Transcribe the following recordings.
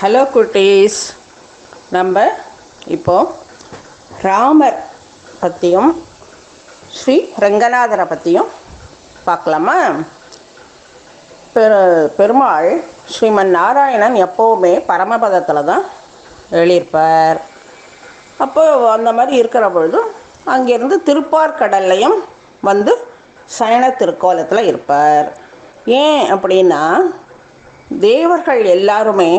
Hello குட்டீஸ் நம்ம இப்போ ராமர் பற்றியும் ஸ்ரீ ரங்கநாதரை பற்றியும் பார்க்கலாமா? பெரு பெருமாள் ஸ்ரீமன் நாராயணன் எப்போவுமே பரமபதத்தில் தான் எழுதியிருப்பார். அப்போ அந்த மாதிரி இருக்கிற பொழுதும் அங்கேருந்து திருப்பார்கடல்லையும் வந்து சயன திருக்கோலத்தில் இருப்பார். ஏன் அப்படின்னா தேவர்கள் எல்லாருமே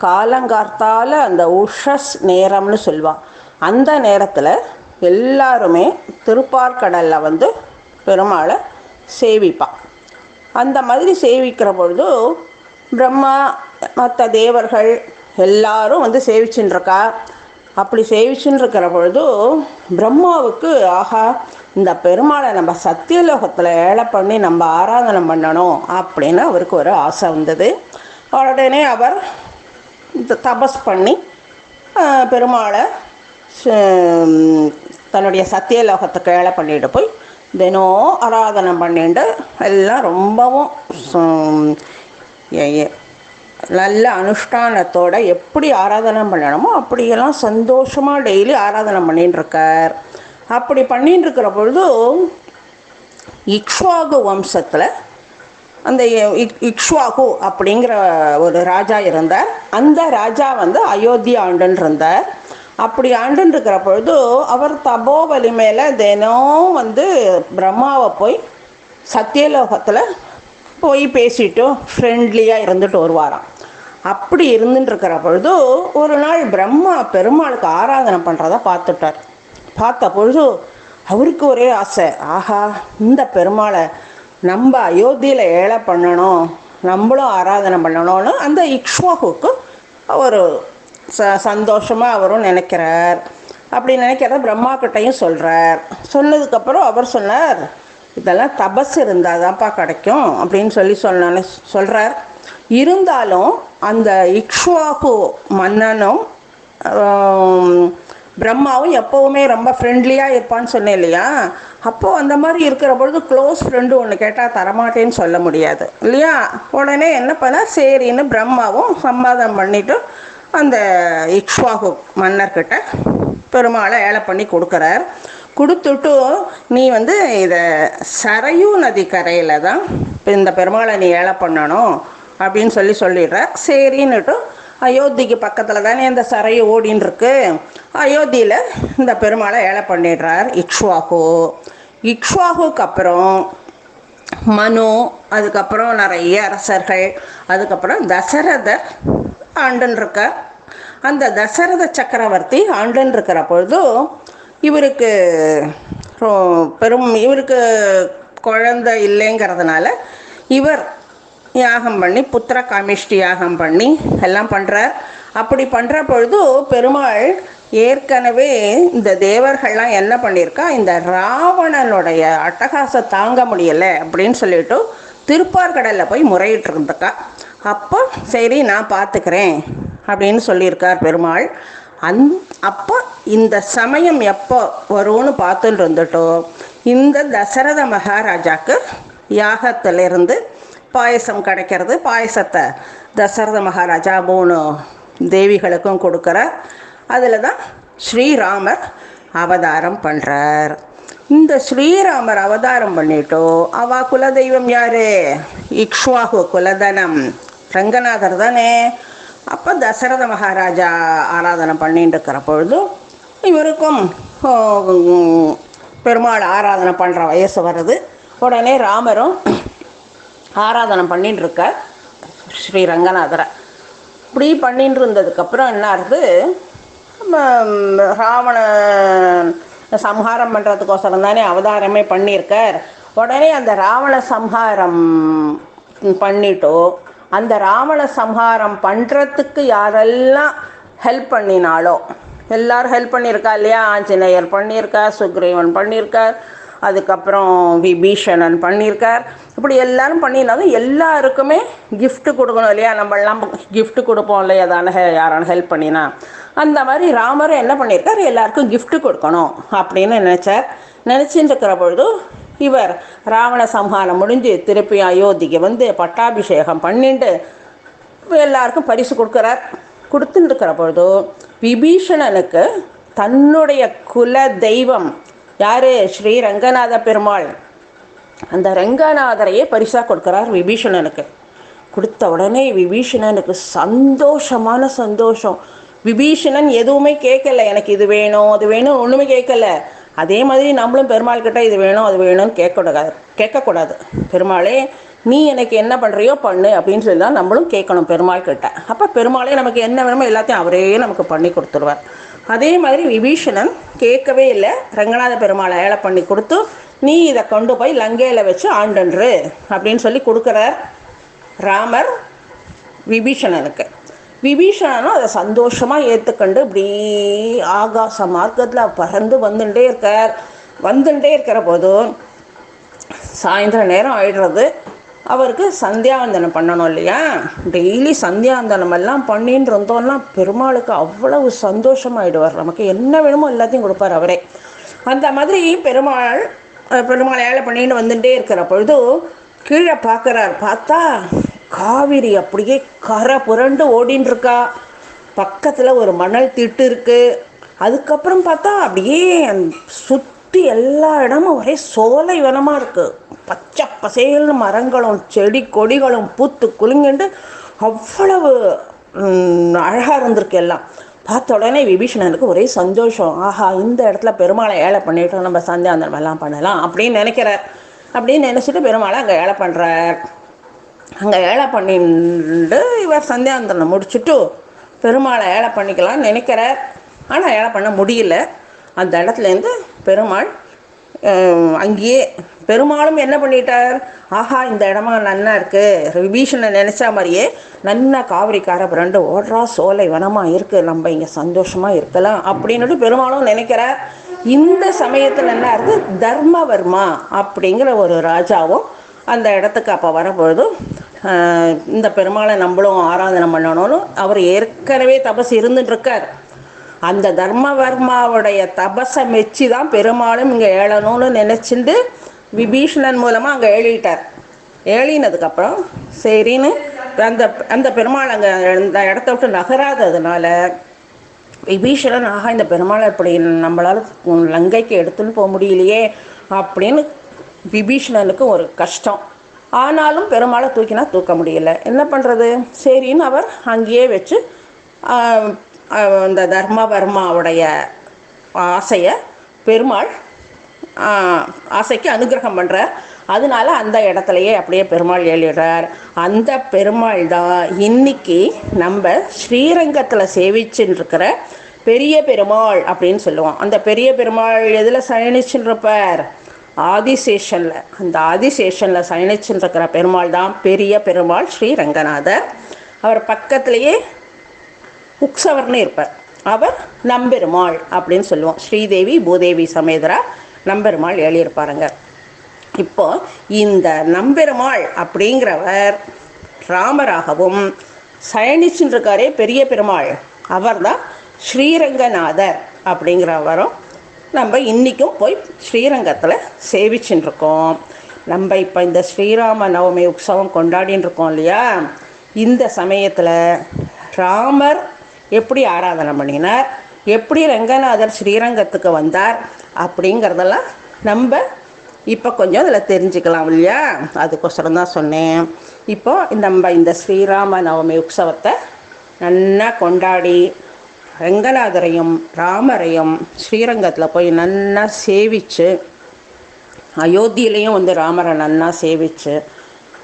காலங்கார்த்தால அந்த உஷஸ் நேரம்னு சொல்லுவான். அந்த நேரத்தில் எல்லாருமே திருப்பார்கடலில் வந்து பெருமாளை சேவிப்பான். அந்த மாதிரி சேவிக்கிற பொழுது பிரம்மா மற்ற தேவர்கள் எல்லாரும் வந்து சேவிச்சுட்டுருக்கா அப்படி சேவிச்சுட்டுருக்கிற பொழுது பிரம்மாவுக்கு ஆஹா இந்த பெருமாளை நம்ம சத்தியலோகத்தில் ஏழை பண்ணி நம்ம ஆராதனை பண்ணணும் அப்படின்னு அவருக்கு ஒரு ஆசை வந்தது. உடனே அவர் தபஸ் பண்ணி பெருமாளை ச- தன்னுடைய சத்தியலோகத்துக்கு ஏழை பண்ணிட்டு போய் தினம் ஆராதனை பண்ணிட்டு எல்லாம் ரொம்பவும் நல்ல அனுஷ்டானத்தோட எப்படி ஆராதனை பண்ணணுமோ அப்படியெல்லாம் சந்தோஷமாக டெய்லி ஆராதனை பண்ணிட்டுருக்கார். அப்படி பண்ணிட்டு இருக்கிற பொழுது இக்ஷ்வாகு வம்சத்தில் அந்த இக்- இக்ஷ்வாகு அப்படிங்கிற ஒரு ராஜா இருந்தார். அந்த ராஜா வந்து அயோத்தி ஆண்டுன்னு இருந்தார். அப்படி ஆண்டுன்னு இருக்கிற பொழுது அவர் தபோ வலிமையில் தினம் வந்து பிரம்மாவை போய் சத்தியலோகத்தில் போய் பேசிட்டு ஃப்ரெண்ட்லியாக இருந்துட்டு வருவாராம். அப்படி இருந்துட்டு இருக்கிற பொழுது ஒரு நாள் பிரம்மா பெருமாளுக்கு ஆராதனை பண்ணுறத பார்த்துட்டார். பார்த்த பொழுது அவருக்கு ஒரே ஆசை. ஆஹா இந்த பெருமாளை நம்ம அயோத்தியில் ஏழை பண்ணணும் நம்மளும் ஆராதனை பண்ணணும்னு அந்த இக்ஷ்வாகுக்கு ஒரு ச சந்தோஷமாக அவரும் நினைக்கிறார். அப்படி நினைக்கிறத பிரம்மா கிட்டையும் சொல்கிறார் சொன்னதுக்கப்புறம் அவர் சொன்னார் இதெல்லாம் தபஸ் இருந்தால் தான்ப்பா கிடைக்கும் அப்படின்னு சொல்லி சொன்ன சொல்கிறார் இருந்தாலும் அந்த இக்ஷ்வாகு மன்னனும் பிரம்மாவும் எப்போவுமே ரொம்ப ஃப்ரெண்ட்லியாக இருப்பான்னு சொன்னேன் இல்லையா? அப்போது அந்த மாதிரி இருக்கிற பொழுது க்ளோஸ் ஃப்ரெண்டு ஒன்று கேட்டால் தரமாட்டேன்னு சொல்ல முடியாது. இல்லையா? உடனே என்ன பண்ண? சரின்னு பிரம்மாவும் சம்பாதம் பண்ணிட்டு அந்த இக்ஷ்வாகு மன்னர்கிட்ட பெருமாளை ஏழை பண்ணி கொடுக்குறார். கொடுத்துட்டு நீ வந்து இதை சரையூ நதி கரையில் தான் இப்போ இந்த பெருமாளை நீ ஏழை பண்ணணும் அப்படின்னு சொல்லி சொல்லிடுற சரின்னுட்டு அயோத்திக்கு பக்கத்தில் தானே இந்த சரையை ஓடின்னு இருக்கு அயோத்தியில் இந்த பெருமாளை ஏழை பண்ணிடுறார் இக்ஷ்வாகு. இக்ஷ்வாகுக்கு அப்புறம் மனு அதுக்கப்புறம் நிறைய அரசர்கள் அதுக்கப்புறம் தசரதர் ஆண்டுன்னு இருக்க அந்த தசரத சக்கரவர்த்தி ஆண்டுன்னு இருக்கிற பொழுது இவருக்கு பெரும் இவருக்கு குழந்தை இல்லைங்கிறதுனால இவர் யாகம் பண்ணி புத்திர காமிஷ்டி யாகம் பண்ணி எல்லாம் பண்ணுறார் அப்படி பண்ணுற பொழுது பெருமாள் ஏற்கனவே இந்த தேவர்கள்லாம் என்ன பண்ணியிருக்கா? இந்த ராவணனுடைய அட்டகாசம் தாங்க முடியலை அப்படின்னு சொல்லிட்டு திருப்பார்கடலில் போய் முறையிட்டு இருந்திருக்கா அப்போ சரி நான் பார்த்துக்கிறேன் அப்படின்னு சொல்லியிருக்கார் பெருமாள். அந் அப்போ இந்த சமயம் எப்போ வரும்னு பார்த்துட்டு இருந்துட்டோ இந்த தசரத மகாராஜாக்கு யாகத்திலிருந்து பாயசம் கிடைக்கிறது. பாயசத்தை தசரத மகாராஜா மூணு தேவிகளுக்கும் கொடுக்குறார். அதில் தான் ஸ்ரீராமர் அவதாரம் பண்ணுறார் இந்த ஸ்ரீராமர் அவதாரம் பண்ணிட்டோ அவ குலதெய்வம் யாரு? இக்ஷ்வாகு குலதனம். ரங்கநாதர் தானே. அப்போ தசரத மகாராஜா ஆராதனை பண்ணிட்டு இருக்கிற பொழுது இவருக்கும் பெருமாள் ஆராதனை பண்ணுற வயசு வருது. உடனே ராமரும் ஆராதனை பண்ணிட்டு ஸ்ரீ ரங்கநாதரை. இப்படி பண்ணிட்டு இருந்ததுக்கப்புறம் என்ன ஆகுது? ராவண சம்ஹாரம் பண்ணுறதுக்கோசரம் தானே அவதாரமே பண்ணியிருக்கார். உடனே அந்த ராவண சம்ஹாரம் பண்ணிட்டோ அந்த ராவண சம்ஹாரம் பண்ணுறதுக்கு யாரெல்லாம் ஹெல்ப் பண்ணினாலோ எல்லாரும் ஹெல்ப் பண்ணியிருக்கா இல்லையா? ஆஞ்சநேயர் பண்ணியிருக்கார் சுக்ரீவன் பண்ணியிருக்கார். அதுக்கப்புறம் விபீஷணன் பண்ணியிருக்கார். இப்படி எல்லாரும் பண்ணியிருந்தாலும் எல்லாருக்குமே கிஃப்ட்டு கொடுக்கணும் இல்லையா? நம்மளாம் கிஃப்ட்டு கொடுப்போம் இல்லையா? தானே யாரான ஹெல்ப் பண்ணினா. அந்த மாதிரி ராமரும் என்ன பண்ணியிருக்கார்? எல்லாருக்கும் கிஃப்ட்டு கொடுக்கணும் அப்படின்னு நினச்சார். நினச்சிட்டு இருக்கிற பொழுது இவர் ராவண சம்ஹாரம் முடிஞ்சு திருப்பி அயோத்திக்கு வந்து பட்டாபிஷேகம் பண்ணிட்டு எல்லாருக்கும் பரிசு கொடுக்குறார். கொடுத்துட்டு இருக்கிற பொழுது விபீஷணனுக்கு தன்னுடைய குல தெய்வம் யார்? ஸ்ரீ ரங்கநாத பெருமாள். அந்த ரங்கநாதரையே பரிசாக கொடுக்குறார் விபீஷணனுக்கு. கொடுத்த உடனே விபீஷணனுக்கு சந்தோஷமான சந்தோஷம். விபீஷணன் எதுவுமே கேட்கல. எனக்கு இது வேணும் அது வேணும் ஒன்றுமே கேட்கல. அதே மாதிரி நம்மளும் பெருமாள் கிட்ட இது வேணும் அது வேணும்னு கேட்கக்கூடாது கேட்கக்கூடாது. பெருமாளே நீ எனக்கு என்ன பண்ணுறியோ பண்ணு அப்படின்னு சொல்லி தான் நம்மளும் கேட்கணும் பெருமாள் கிட்ட அப்போ பெருமாளே நமக்கு என்ன வேணுமோ எல்லாத்தையும் அவரே நமக்கு பண்ணி கொடுத்துருவார். அதே மாதிரி விபீஷணன் கேட்கவே இல்லை. ரங்கநாத பெருமாளை ஏழை பண்ணி கொடுத்து நீ இதை கொண்டு போய் லங்கையில் வச்சு ஆண்டன்று அப்படின்னு சொல்லி கொடுக்குறார் ராமர் விபீஷணனுக்கு. விபீஷணனும் அதை சந்தோஷமாக ஏற்றுக்கண்டு இப்படி ஆகாச மார்க்கத்தில் பறந்து வந்துட்டே இருக்கார். வந்துட்டே இருக்கிற போதும் சாயந்தர நேரம் ஆயிடுறது. அவருக்கு சந்தியாவந்தனம் பண்ணணும் இல்லையா? டெய்லி சந்தியாவந்தனம் எல்லாம் பண்ணின்னு இருந்தோம்னா பெருமாளுக்கு அவ்வளவு சந்தோஷமாயிடுவார். நமக்கு என்ன வேணுமோ எல்லாத்தையும் கொடுப்பார் அவரே. அந்த மாதிரி பெருமாள் பெருமாள் ஏழை பண்ணின்னு வந்துட்டே இருக்கிற பொழுது கீழே பார்க்குறார். பார்த்தா காவிரி அப்படியே கரை புரண்டு ஓடின்னு இருக்கா. பக்கத்தில் ஒரு மணல் திட்டு இருக்குது அதுக்கப்புறம் பார்த்தா அப்படியே சுற்றி எல்லா இடமும் ஒரே சோலை வனமாக இருக்குது பச்சை பசேல்னு மரங்களும் செடி கொடிகளும் பூத்து குலுங்கிண்டு அவ்வளவு அழகாக இருந்திருக்கு எல்லாம். பார்த்த உடனே விபீஷணனுக்கு ஒரே சந்தோஷம். ஆஹா இந்த இடத்துல பெருமாளை ஏழை பண்ணிட்டு நம்ம சந்தியாந்தனம் எல்லாம் பண்ணலாம் அப்படின்னு நினைக்கிறார். அப்படின்னு நினச்சிட்டு பெருமாளை அங்கே ஏழை பண்ணுறார் அங்கே ஏழை பண்ணிட்டு இவர் சந்தியாந்தனம் முடிச்சுட்டு பெருமாளை ஏழை பண்ணிக்கலாம்னு நினைக்கிறார். ஆனால் ஏழை பண்ண முடியல. அந்த இடத்துலேருந்து பெருமாள் அங்கேயே பெருமாளும் என்ன பண்ணிட்டார்? ஆஹா இந்த இடமா நன்னா இருக்குது விபீஷனை நினச்சா மாதிரியே நன்னா காவிரிக்கார பிரண்டு ஓடுறா சோலை வனமாக இருக்குது நம்ம இங்கே சந்தோஷமாக இருக்கலாம் அப்படின்னுட்டு பெருமாளும் நினைக்கிறார். இந்த சமயத்தில் என்ன இருக்குது தர்மவர்மா அப்படிங்கிற ஒரு ராஜாவும் அந்த இடத்துக்கு அப்போ வரப்பொழுது இந்த பெருமாளை நம்மளும் ஆராதனை பண்ணணும்னு அவர் ஏற்கனவே தபஸ் இருந்துட்டுருக்கார். அந்த தர்மவர்மாவுடைய தபஸை மெச்சி தான் பெருமாளும் இங்கே ஏழணும்னு நினச்சிட்டு விபீஷணன் மூலமாக அங்கே எழுதிட்டார் ஏழினதுக்கப்புறம் சரின்னு அந்த அந்த பெருமாள் அங்கே அந்த இடத்த விட்டு நகராததுனால விபீஷணன் ஆகா இந்த பெருமாள் இப்படி நம்மளால் லங்கைக்கு எடுத்துன்னு போக முடியலையே அப்படின்னு விபீஷணனுக்கு ஒரு கஷ்டம். ஆனாலும் பெருமாளை தூக்கினா தூக்க முடியல. என்ன பண்ணுறது சரின்னு அவர் அங்கேயே வச்சு இந்த தர்மவர்மாவுடைய ஆசையை பெருமாள் ஆசைக்கு அனுகிரகம் பண்ணுறார் அதனால அந்த இடத்துலையே அப்படியே பெருமாள் எழுதுறார் அந்த பெருமாள் தான் இன்னைக்கு நம்ம ஸ்ரீரங்கத்தில் சேவிச்சுன்னு இருக்கிற பெரிய பெருமாள் அப்படின்னு சொல்லுவோம். அந்த பெரிய பெருமாள் எதில் சயனிச்சுன்னு இருப்பார் ஆதிசேஷனில். அந்த ஆதிசேஷனில் சயனிச்சுன்னு இருக்கிற பெருமாள் தான் பெரிய பெருமாள் ஸ்ரீ ரங்கநாதர் அவர் பக்கத்துலேயே உக்சவர்னு இருப்பார். அவர் நம்பெருமாள் அப்படின்னு சொல்லுவோம். ஸ்ரீதேவி பூதேவி சமேதரா நம்பெருமாள் எழுதியிருப்பாருங்க. இப்போ இந்த நம்பெருமாள் அப்படிங்கிறவர் ராமராகவும் சயனிச்சுருக்காரே பெரிய பெருமாள். அவர் தான் ஸ்ரீரங்கநாதர் அப்படிங்கிறவரும் நம்ம இன்றைக்கும் போய் ஸ்ரீரங்கத்தில் சேவிச்சுன்னு இருக்கோம் நம்ம இப்போ இந்த ஸ்ரீராம நவமி உற்சவம் கொண்டாடின்னு இருக்கோம் இல்லையா? இந்த சமயத்தில் ராமர் எப்படி ஆராதனை பண்ணினார்? எப்படி ரங்கநாதர் ஸ்ரீரங்கத்துக்கு வந்தார் அப்படிங்கிறதெல்லாம் நம்ம இப்போ கொஞ்சம் அதில் தெரிஞ்சுக்கலாம் இல்லையா? அதுக்கொசரம் தான் சொன்னேன். இப்போ நம்ம இந்த ஸ்ரீராம நவமி உற்சவத்தை நல்லா கொண்டாடி ரங்கநாதரையும் ராமரையும் ஸ்ரீரங்கத்தில் போய் நல்லா சேவித்து அயோத்தியிலையும் வந்து ராமரை நன்னா சேவித்து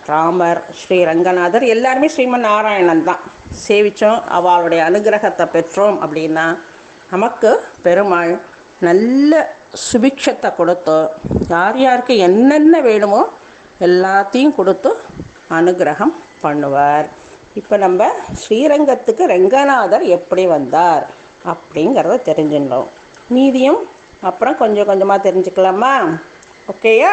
ராமர் ஸ்ரீ ரங்கநாதர் எல்லாருமே ஸ்ரீமன் நாராயணன் தான். சேவித்தோம் அவளுடைய அனுகிரகத்தை பெற்றோம் அப்படின்னா நமக்கு பெருமாள் நல்ல சுபிக்ஷத்தை கொடுத்து யார் யாருக்கு என்னென்ன வேணுமோ எல்லாத்தையும் கொடுத்து அனுகிரகம் பண்ணுவார். இப்போ நம்ம ஸ்ரீரங்கத்துக்கு ரங்கநாதர் எப்படி வந்தார் அப்படிங்கிறத தெரிஞ்சுட்டோம் மீதியும் அப்புறம் கொஞ்சம் கொஞ்சமாக தெரிஞ்சுக்கலாமா? ஓகேயா